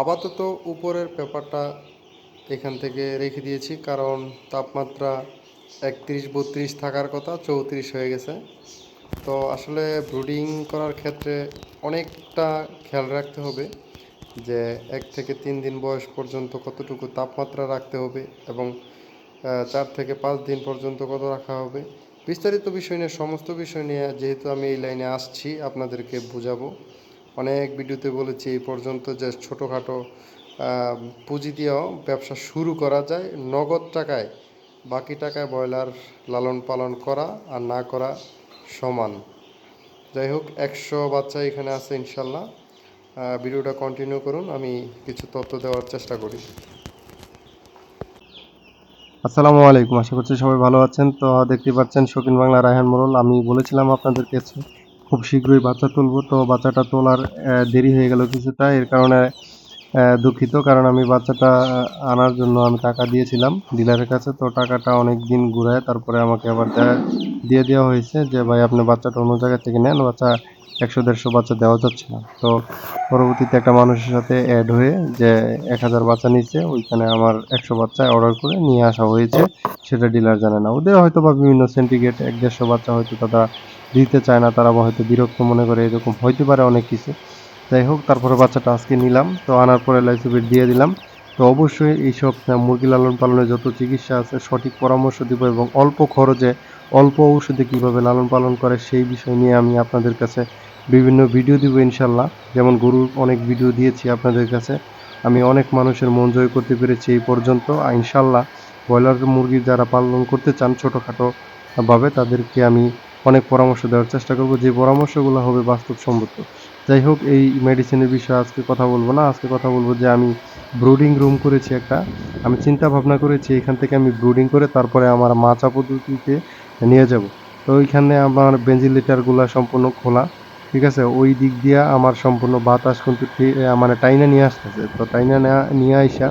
আপাতত উপরের পেপারটা এখান থেকে রেখে দিয়েছি, কারণ তাপমাত্রা একত্রিশ বত্রিশ থাকার কথা চৌত্রিশ হয়ে গেছে। তো আসলে ব্রুডিং করার ক্ষেত্রে অনেকটা খেয়াল রাখতে হবে যে এক থেকে তিন দিন বয়স পর্যন্ত কতটুকু তাপমাত্রা রাখতে হবে এবং চার থেকে পাঁচ দিন পর্যন্ত কত রাখা হবে। বিস্তারিত বিষয় নিয়ে, সমস্ত বিষয় নিয়ে যেহেতু আমি এই লাইনে আসছি, আপনাদেরকে বোঝাবো। অনেক ভিডিওতে বলেছি, এই পর্যন্ত যে ছোটোখাটো পুঁজি দিয়েও ব্যবসা শুরু করা যায়। নগদ টাকায়, বাকি টাকায় ব্রয়লার লালন পালন করা আর না করা সমান। যাই হোক, একশো বাচ্চা এখানে আছে ইনশাল্লাহ। ভিডিওটা কন্টিনিউ করুন, আমি কিছু তথ্য দেওয়ার চেষ্টা করি। আসসালামু আলাইকুম, আশা করছি সবাই ভালো আছেন। তো দেখতে পাচ্ছেন শৌখিন বাংলা রায়হান মোড়ল। আমি বলেছিলাম আপনাদের কাছে খুব শীঘ্রই বাচ্চা তুলব। তো বাচ্চাটা তোলার দেরি হয়ে গেল কিছুটা। এর কারণে দুঃখিত। কারণ আমি বাচ্চাটা আনার জন্য আমি টাকা দিয়েছিলাম ডিলারের কাছে। তো টাকাটা অনেক দিন ঘুরায়, তারপরে আমাকে আবার দেয়া- দেওয়া হয়েছে যে, ভাই, আপনি বাচ্চাটা অন্য জায়গা থেকে নেন। বাচ্চা একশো দেড়শো বাচ্চা দেওয়া যাচ্ছে না। তো পরবর্তীতে একটা মানুষের সাথে অ্যাড হয়ে যে এক হাজার বাচ্চা নিচ্ছে ওইখানে আমার একশো বাচ্চা অর্ডার করে নিয়ে আসা হয়েছে, সেটা ডিলার জানে না। ওদের হয়তো বা বিভিন্ন সেন্টিগ্রেড এক দেড়শো বাচ্চা হয়তো তারা দিতে চায় না, তারা হয়তো বিরক্ত মনে করে, এরকম হইতে পারে অনেক কিছু। যাই হোক, তারপরে বাচ্চাটা আজকে নিলাম। তো আনার পরে লাইসিবিট দিয়ে দিলাম। তো অবশ্যই এইসব মুরগি লালন পালনের যত চিকিৎসা আছে, সঠিক পরামর্শ দিব এবং অল্প খরচে অল্প ঔষধে কীভাবে লালন পালন করে সেই বিষয় নিয়ে আমি আপনাদের কাছে বিভিন্ন ভিডিও দিব ইনশাল্লাহ। যেমন গরুর অনেক ভিডিও দিয়েছি আপনাদের কাছে। আমি অনেক মানুষের মন জয় করতে পেরেছি এই পর্যন্ত। আর ইনশাল্লাহ ব্রয়লার মুরগি যারা পালন করতে চান ছোটোখাটো ভাবে, তাদেরকে আমি অনেক পরামর্শ দেওয়ার চেষ্টা করব। যে পরামর্শগুলো হবে বাস্তবসম্মত। যাই হোক, এই মেডিসিনের বিষয়ে আজকে কথা বলব না। আজকে কথা বলব যে আমি ব্রুডিং রুম করেছি একটা। আমি চিন্তা ভাবনা করেছি এখান থেকে আমি ব্রুডিং করে তারপরে আমার মাচা পদ্ধতিতে নিয়ে যাব। তো ওইখানে আমার ভেন্টিলেটারগুলো সম্পূর্ণ খোলা, ঠিক আছে? ওই দিক দিয়ে আমার সম্পূর্ণ বাতাস কিন্তু মানে টাইনা নিয়ে আসতেছে। তো টাইনা নেয়া- আইসা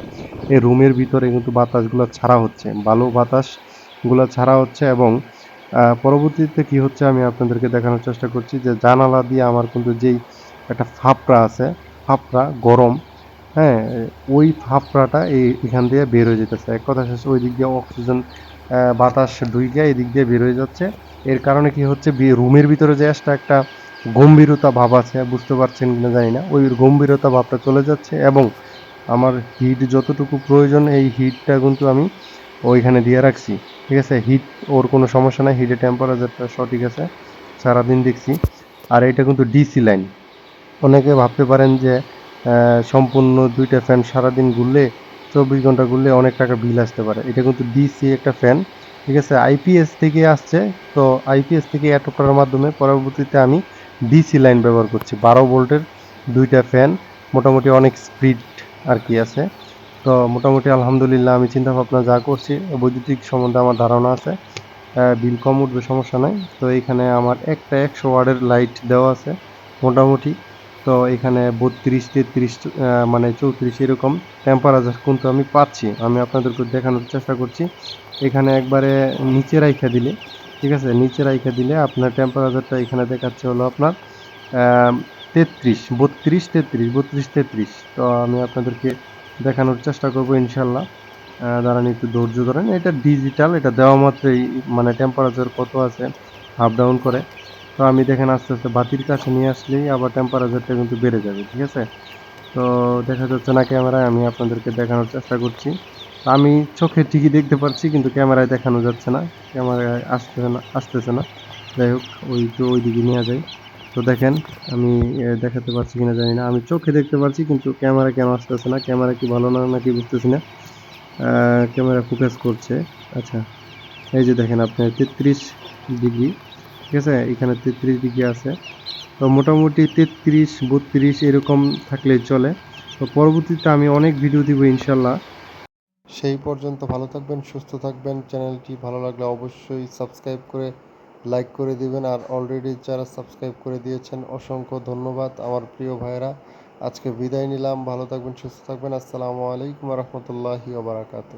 এই রুমের ভিতরে কিন্তু বাতাসগুলো ছাড়া হচ্ছে ভালো বাতাসগুলো ছাড়া হচ্ছে এবং পরবর্তীতে কি হচ্ছে আমি আপনাদেরকে দেখানোর চেষ্টা করছি যে জানালা দিয়ে আমার কিন্তু যেই একটা ফাপড়া আছে, ফাপড়া গরম হ্যাঁ ওই ফাপড়াটা এই এখান দিয়ে বের হয়ে যেতেছে। এক কথা শেষ, ওই দিক দিয়ে অক্সিজেন বাতাস ঢুইকে এই দিক দিয়ে বের হয়ে যাচ্ছে। এর কারণে কি হচ্ছে রুমের ভিতরে যে একটা একটা গম্ভীরতা ভাব আছে, বুঝতে পারছেন কিনা জানি না। ওই গম্ভীরতা ভাবটা চলে যাচ্ছে এবং আমার হিট যতটুকু প্রয়োজন, এই হিটটা কিন্তু আমি ওইখানে দিয়ে রাখছি। ঠিক আছে? হিট ওর কোনো সমস্যা নাই হিটের টেম্পারেচারটা সঠিক আছে। সারাদিন দেখছি। আর এটা কিন্তু ডিসি লাইন অনেকে ভাবতে পারেন যে সম্পূর্ণ দুইটা ফ্যান সারাদিন ঘুরলে, চব্বিশ ঘণ্টা ঘুরলে অনেক টাকা বিল আসতে পারে। এটা কিন্তু ডিসি একটা ফ্যান ঠিক আছে? আইপিএস থেকে আসছে, তো আইপিএস থেকে অ্যাড করার মাধ্যমে পরবর্তীতে আমি ডিসি লাইন ব্যবহার করছি। বারো ভোল্টের দুইটা ফ্যান মোটামুটি অনেক স্পিড আর কি আছে। তো মোটামুটি আলহামদুলিল্লাহ আমি চিন্তা ভাবনা যা করছি, বৈদ্যুতিক সম্বন্ধে আমার ধারণা আছে। বিল কম উঠবে, সমস্যা নাই। তো এখানে আমার একটা একশো ওয়ার্ডের লাইট দেওয়া আছে, মোটামুটি। তো এখানে বত্রিশ, তেত্রিশ মানে চৌত্রিশ এরকম টেম্পারেচার কিন্তু আমি পাচ্ছি। আমি আপনাদেরকে দেখানোর চেষ্টা করছি। এখানে একবারে নিচে রাইখা দিলে, ঠিক আছে? নিচে রাইখা দিলে আপনার টেম্পারেচারটা এখানে দেখাচ্ছে হলো আপনার তেত্রিশ, বত্রিশ তেত্রিশ বত্রিশ, তেত্রিশ। তো আমি আপনাদেরকে দেখানোর চেষ্টা করব ইনশাল্লাহ। দাঁড়ান একটু ধৈর্য ধরেন। এটা ডিজিটাল এটা দেওয়া মাত্রই মানে টেম্পারেচার কত আছে আপ ডাউন করে। তো আমি দেখেন আস্তে আস্তে বাতির কাছে নিয়ে আসলেই আবার টেম্পারেচারটা কিন্তু বেড়ে যাবে, ঠিক আছে? তো দেখা যাচ্ছে না ক্যামেরায় আমি আপনাদেরকে দেখানোর চেষ্টা করছি। আমি চোখে ঠিকই দেখতে পাচ্ছি, কিন্তু ক্যামেরায় দেখানো যাচ্ছে না, ক্যামেরায় আসতেছে না আসতেছে না। যাই হোক, ওই তো ওই দিকে নিয়ে যাই। তো দেখেন, আমি দেখাতে পারছি কিনা জানি না। আমি চোখে দেখতে পাচ্ছি, কিন্তু ক্যামেরা কেন আসতেছে না? ক্যামেরা কি ভালো না নাকি বুঝতেছি না। ক্যামেরা ফোকাস করছে। আচ্ছা এই যে দেখেন, আপনার তেত্রিশ ডিগ্রি। ঠিক আছে? এখানে তেত্রিশ ডিগ্রি আছে। তো মোটামুটি তেত্রিশ, বত্রিশ এরকম থাকলে চলে। তো পরবর্তীতে আমি অনেক ভিডিও দিব ইনশাল্লাহ সেই পর্যন্ত ভালো থাকবেন, সুস্থ থাকবেন। চ্যানেলটি ভালো লাগলে অবশ্যই সাবস্ক্রাইব করে লাইক করে দিবেন। আর অলরেডি যারা সাবস্ক্রাইব করে দিয়েছেন, অসংখ্য ধন্যবাদ আমার প্রিয় ভাইয়েরা। আজকে বিদায় নিলাম। ভালো থাকবেন, সুস্থ থাকবেন। আসসালামু আলাইকুম রহমতুল্লাহি ওবরাকাতু